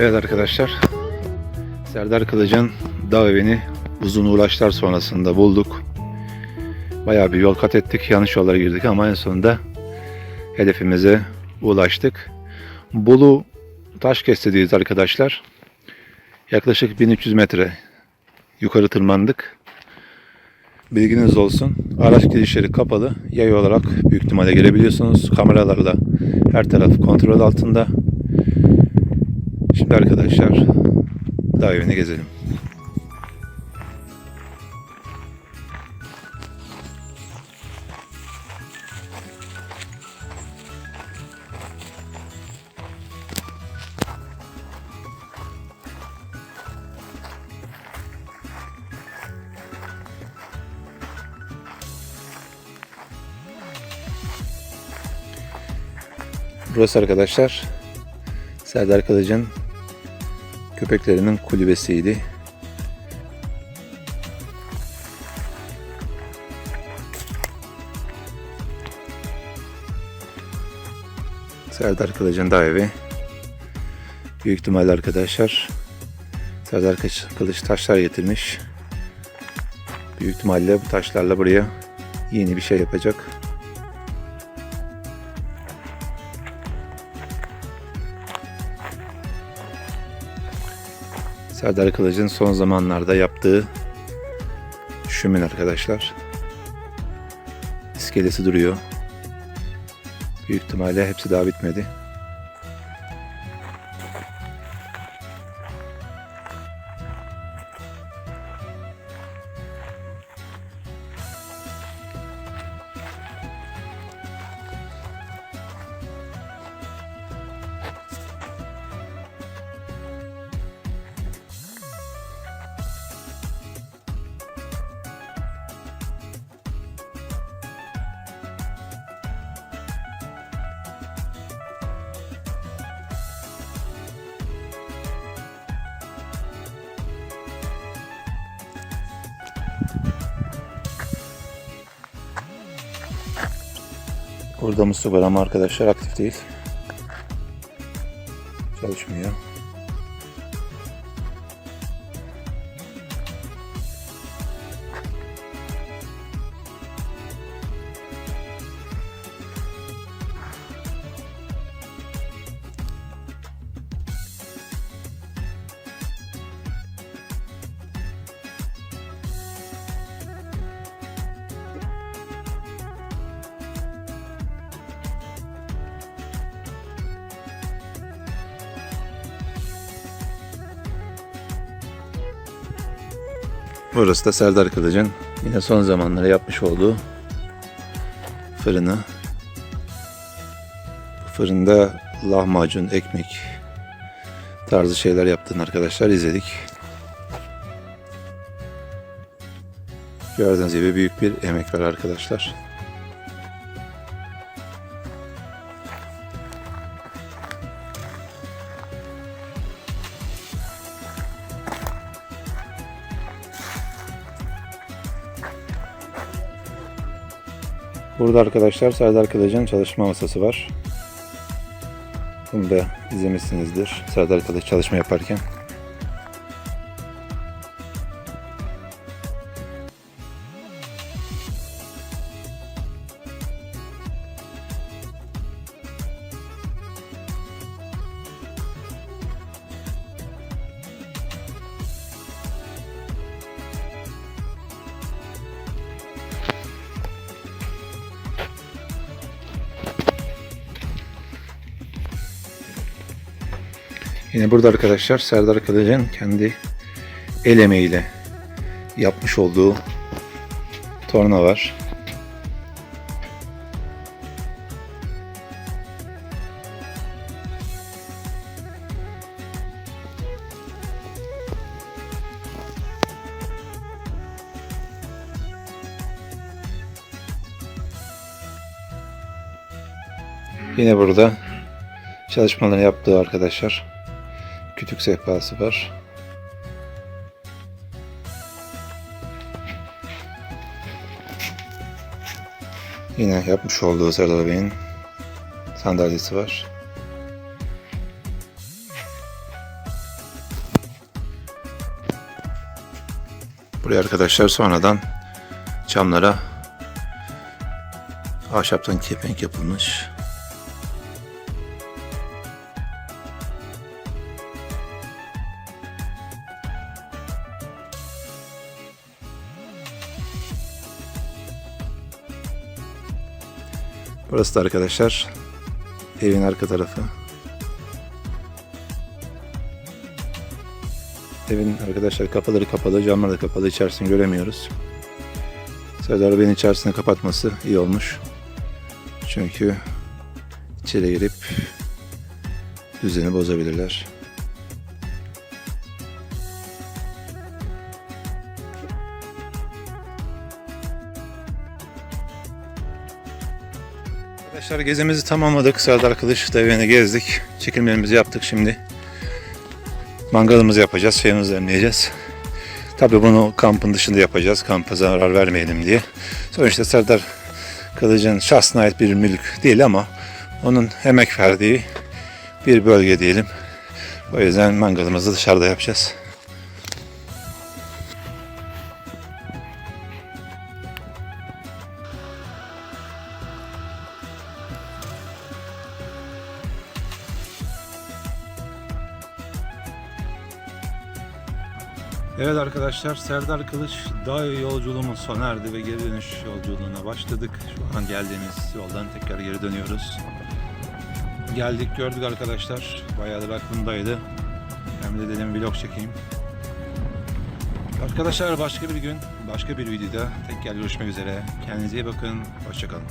Evet arkadaşlar. Serdar Kılıç'ın dağ evini uzun uğraşlar sonrasında bulduk. Bayağı bir yol kat ettik. Yanlış yollara girdik ama en sonunda hedefimize ulaştık. Bolu Taşkeste'deyiz arkadaşlar. Yaklaşık 1300 metre yukarı tırmandık. Bilginiz olsun. Araç girişleri kapalı. Yay olarak büyük ihtimalle gelebiliyorsunuz. Kameralarla her taraf kontrol altında. Şimdi arkadaşlar dağ evini gezelim. Burası arkadaşlar Serdar Kılıç'ın köpeklerinin kulübesiydi. Serdar Kılıç'ın da evi. Büyük ihtimalle arkadaşlar Serdar Kılıç, taşlar getirmiş. Büyük ihtimalle bu taşlarla buraya yeni bir şey yapacak. Serdar Kılıç'ın son zamanlarda yaptığı şumin arkadaşlar. İskelesi duruyor. Büyük ihtimalle hepsi daha bitmedi. Burada musluk var ama arkadaşlar aktif değil. Çalışmıyor. Burası da Serdar Kılıç'ın yine son zamanlarda yapmış olduğu fırını. Fırında lahmacun, ekmek tarzı şeyler yaptığını arkadaşlar izledik. Gördüğünüz gibi büyük bir emek var arkadaşlar. Burada arkadaşlar Serdar Kılıç'ın çalışma masası var. Bunu da izlemişsinizdir. Serdar Kılıç çalışma yaparken. Yine burada arkadaşlar Serdar Kılıç'ın kendi el emeğiyle yapmış olduğu torna var. Yine burada çalışmalarını yaptığı arkadaşlar kütük sehpası var. Yine yapmış olduğu Serdar Bey'in sandalyesi var. Buraya arkadaşlar sonradan camlara ahşaptan kepenk yapılmış. Burası da arkadaşlar evin arka tarafı. Evin arkadaşlar kapıları kapalı, camları da kapalı. İçerisini göremiyoruz. Serdar Bey'in içerisini kapatması iyi olmuş. Çünkü içeri girip düzeni bozabilirler. Arkadaşlar gezimizi tamamladık. Serdar Kılıç evini gezdik. Çekimlerimizi yaptık şimdi. Mangalımızı yapacağız, şeyimizi demleyeceğiz. Tabii bunu kampın dışında yapacağız. Kampa zarar vermeyelim diye. Sonuçta Serdar Kılıç'ın şahsına ait bir mülk değil ama onun emek verdiği bir bölge diyelim. O yüzden mangalımızı dışarıda yapacağız. Evet arkadaşlar Serdar Kılıç dağ yolculuğumuz sona erdi ve geri dönüş yolculuğuna başladık. Şu an geldiğimiz yoldan tekrar geri dönüyoruz. Geldik gördük arkadaşlar. Bayağıdır aklımdaydı. Hem de dedim vlog çekeyim. Arkadaşlar başka bir gün, başka bir videoda tekrar görüşmek üzere. Kendinize iyi bakın. Hoşçakalın.